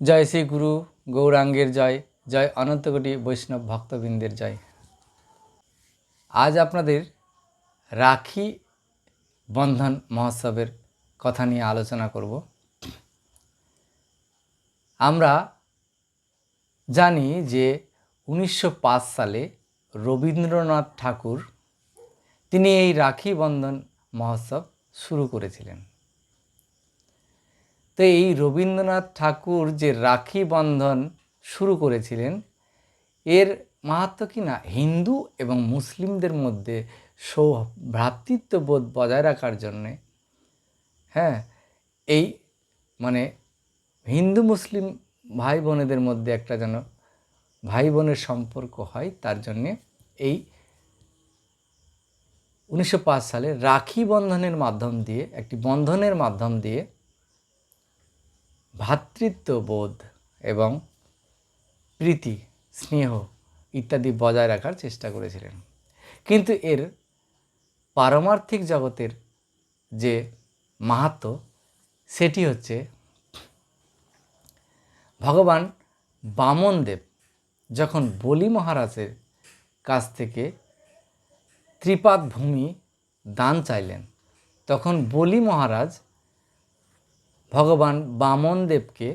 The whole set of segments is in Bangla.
জয় শ্রী গুরু গৌরাঙ্গের জয় জয় অনন্তকোটি বৈষ্ণব ভক্তবৃন্দের জয়। আজ আপনাদের রাখি বন্ধন মহোৎসবের কথা নিয়ে আলোচনা করব। আমরা জানি যে উনিশশো পাঁচ সালে রবীন্দ্রনাথ ঠাকুর তিনি এই রাখি বন্ধন মহোৎসব শুরু করেছিলেন। তো এই রবীন্দ্রনাথ ঠাকুর যে রাখি বন্ধন শুরু করেছিলেন, এর মাহাত্ম কি না? হিন্দু এবং মুসলিমদের মধ্যে সৌ ভ্রাতৃত্ববোধ বজায় রাখার জন্যে। হ্যাঁ এই মানে হিন্দু মুসলিম ভাই বোনেদের মধ্যে একটা যেন ভাই বোনের সম্পর্ক হয়, তার জন্যে এই উনিশশো পাঁচ সালে রাখি বন্ধনের মাধ্যম দিয়ে, একটি বন্ধনের মাধ্যম দিয়ে ভ্রাতৃত্ববোধ এবং প্রীতি, স্নেহ ইত্যাদি বজায় রাখার চেষ্টা করেছিলেন। কিন্তু এর পারমার্থিক জগতের যে মাহাত্ম সেটি হচ্ছে ভগবান বামনদেব যখন বলি মহারাজের কাছ থেকে ত্রিপাদ ভূমি দান চাইলেন, তখন বলি মহারাজ ভগবান বামনদেবকে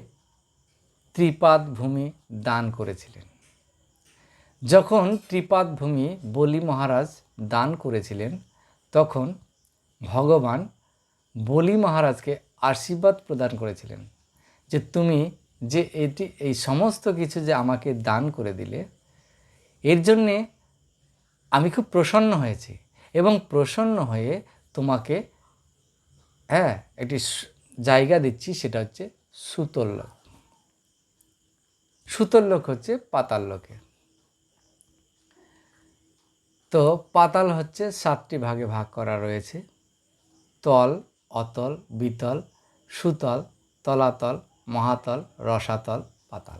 ত্রিপাদ ভূমি দান করেছিলেন। যখন ত্রিপাদ ভূমি বলি মহারাজ দান করেছিলেন, তখন ভগবান বলি মহারাজকে আশীর্বাদ প্রদান করেছিলেন যে তুমি যে এটি, এই সমস্ত কিছু যে আমাকে দান করে দিলে, এর জন্যে আমি খুব প্রসন্ন হয়েছি এবং প্রসন্ন হয়ে তোমাকে হ্যাঁ একটি জায়গা দিচ্ছি সেটা হচ্ছে সুতোর লোক। সুতোর লোক হচ্ছে পাতাল লোকে। তো পাতাল হচ্ছে সাতটি ভাগে ভাগ করা রয়েছে। তল, অতল, বিতল, সুতল, তলাতল, মহাতল, রসাতল, পাতাল।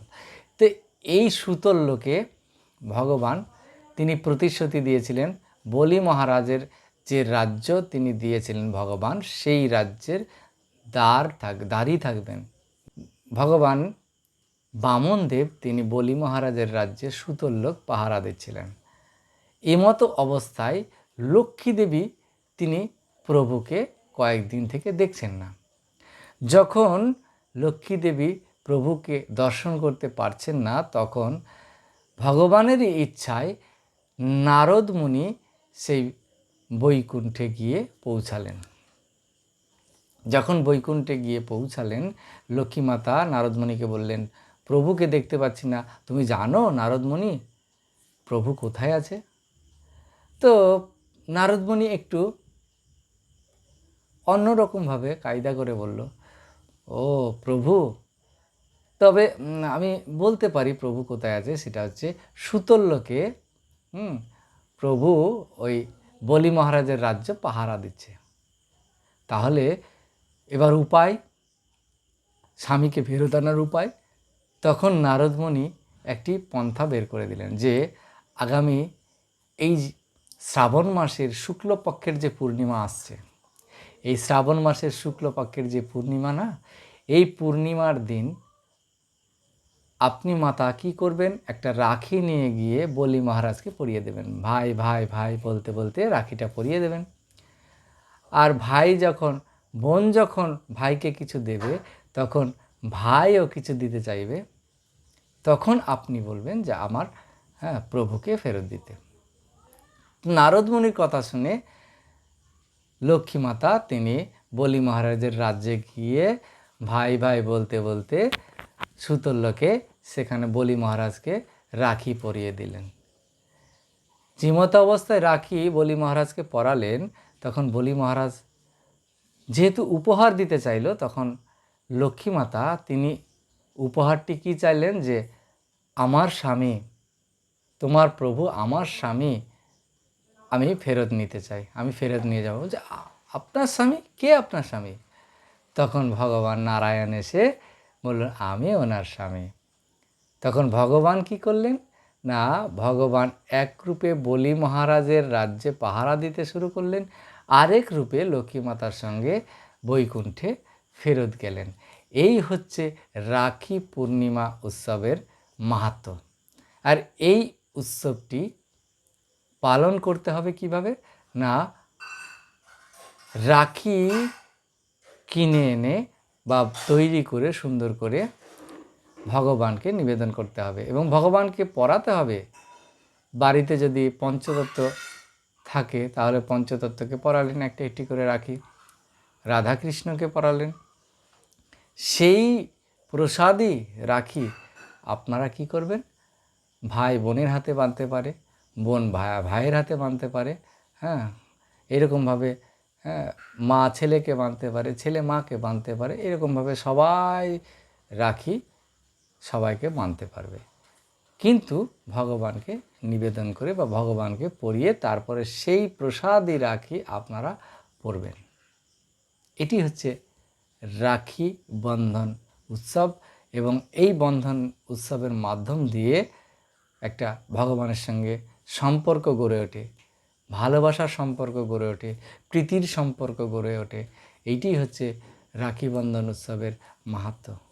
তো এই সুতল লোকে ভগবান তিনি প্রতিশ্রুতি দিয়েছিলেন, বলি মহারাজের যে রাজ্য তিনি দিয়েছিলেন ভগবান, সেই রাজ্যের দ্বার থাক, দ্বারই থাকবেন। ভগবান বামনদেব তিনি বলি মহারাজের রাজ্যে সুতোর লোক পাহারা দিচ্ছিলেন। এমতো অবস্থায় লক্ষ্মী দেবী তিনি প্রভুকে কয়েকদিন থেকে দেখছেন না। যখন লক্ষ্মী দেবী প্রভুকে দর্শন করতে পারছেন না, তখন ভগবানেরই ইচ্ছায় নারদ মুনি সেই বৈকুণ্ঠে গিয়ে পৌঁছালেন। যখন বৈকুণ্ঠে গিয়ে পৌঁছালেন, লক্ষ্মীমাতা নারদমণিকে বললেন, প্রভুকে দেখতে পাচ্ছি না, তুমি জানো নারদমণি? প্রভু কোথায় আছে? তো নারদমণি একটু অন্যরকমভাবে কায়দা করে বলল, ও প্রভু, তবে আমি বলতে পারি প্রভু কোথায় আছে, সেটা হচ্ছে সুতল্যকে হুম, প্রভু ওই বলি মহারাজের রাজ্য পাহারা দিচ্ছে। তাহলে এবার উপায়, স্বামীকে ফেরত আনার উপায়। তখন নারদমণি একটি পন্থা বের করে দিলেন যে, আগামী এই শ্রাবণ মাসের শুক্লপক্ষের যে পূর্ণিমা আসছে, এই শ্রাবণ মাসের শুক্লপক্ষের যে পূর্ণিমা না, এই পূর্ণিমার দিন আপনি মাতা কি করবেন? একটা রাখি নিয়ে গিয়ে বলি মহারাজকে পরিয়ে দেবেন। ভাই ভাই ভাই বলতে বলতে রাখিটা পরিয়ে দেবেন। আর ভাই যখন বোন যখন ভাইকে কিছু দেবে, তখন ভাইও কিছু দিতে চাইবে, তখন আপনি বলবেন যে আমার হ্যাঁ প্রভুকে ফেরত দিতে। নারদমণির কথা শুনে লক্ষ্মী মাতা তিনি বলি মহারাজের রাজ্যে গিয়ে ভাই ভাই বলতে বলতে সুতল্যকে সেখানে বলি মহারাজকে রাখি পরিয়ে দিলেন। জীমত অবস্থায় রাখি বলি মহারাজকে পরালেন, তখন বলি মহারাজ যেহেতু উপহার দিতে চাইল, তখন লক্ষ্মী মাতা তিনি উপহারটি কী চাইলেন যে, আমার স্বামী, তোমার প্রভু আমার স্বামী, আমি ফেরত নিতে চাই, আমি ফেরত নিয়ে যাব। যে আপনার স্বামী? কে আপনার স্বামী? তখন ভগবান নারায়ণ এসে বললেন, আমি ওনার স্বামী। তখন ভগবান কি করলেন? না, ভগবান একরূপে বলি মহারাজের রাজ্যে পাহারা দিতে শুরু করলেন। আরেক রূপে লক্ষ্মী মাতার সঙ্গে বৈকুণ্ঠে ফেরত গেলেন। এই হচ্ছে রাখি পূর্ণিমা উৎসবের মাহাত্ম। আর এই উৎসবটি পালন করতে হবে কীভাবে? না, রাখি কিনে এনে বা তৈরি করে, সুন্দর করে ভগবানকে নিবেদন করতে হবে এবং ভগবানকে পড়াতে হবে। বাড়িতে যদি পঞ্চতত্ত্ব থাকে, তাহলে পঞ্চতত্ত্বকে পড়ালেন, একটা একটি করে রাখি। রাধাকৃষ্ণকে পড়ালেন। সেই প্রসাদই রাখি। আপনারা কি করবেন? ভাই বোনের হাতে বাঁধতে পারে, বোন ভাই ভাইয়ের হাতে বাঁধতে পারে হ্যাঁ এরকমভাবে হ্যাঁ মা ছেলেকে বাঁধতে পারে, ছেলে মাকে বাঁধতে পারে, এরকমভাবে সবাই রাখি, সবাইকে মানতে পারবে। কিন্তু ভগবানকে নিবেদন করে বা ভগবানকে পড়িয়ে তারপরে সেই প্রসাদই রাখি আপনারা পড়বেন। এটি হচ্ছে রাখি বন্ধন উৎসব এবং এই বন্ধন উৎসবের মাধ্যম দিয়ে একটা ভগবানের সঙ্গে সম্পর্ক গড়ে ওঠে, ভালোবাসার সম্পর্ক গড়ে ওঠে, প্রীতির সম্পর্ক গড়ে ওঠে। এইটি হচ্ছে রাখি বন্ধন উৎসবের মাহাত্ম।